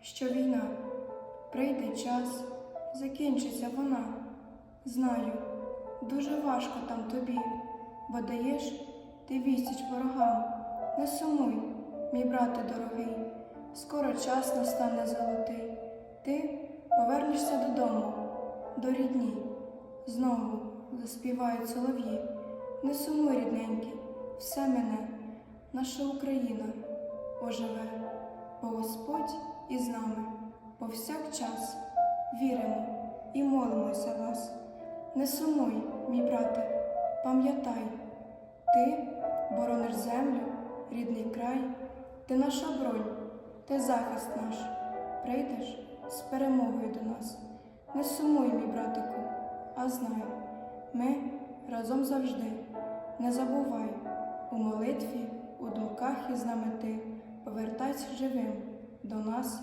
що війна прийде час, закінчиться вона. Знаю, дуже важко там тобі, бо даєш ти відсіч ворогам. Не сумуй, мій брате дорогий, скоро час настане золотий. Ти повернешся додому, до рідні. Знову заспівають солов'ї. Не сумуй, рідненький, все мене, наша Україна оживе, бо Господь із нами повсякчас віримо і молимося вас. Не сумуй, мій брате, пам'ятай, ти борониш землю, рідний край, ти наша бронь, ти захист наш. Прийдеш з перемогою до нас. Не сумуй, мій братику, а знай, ми разом завжди. Не забувай у молитві, у думках із нами ти повертайся живим до нас.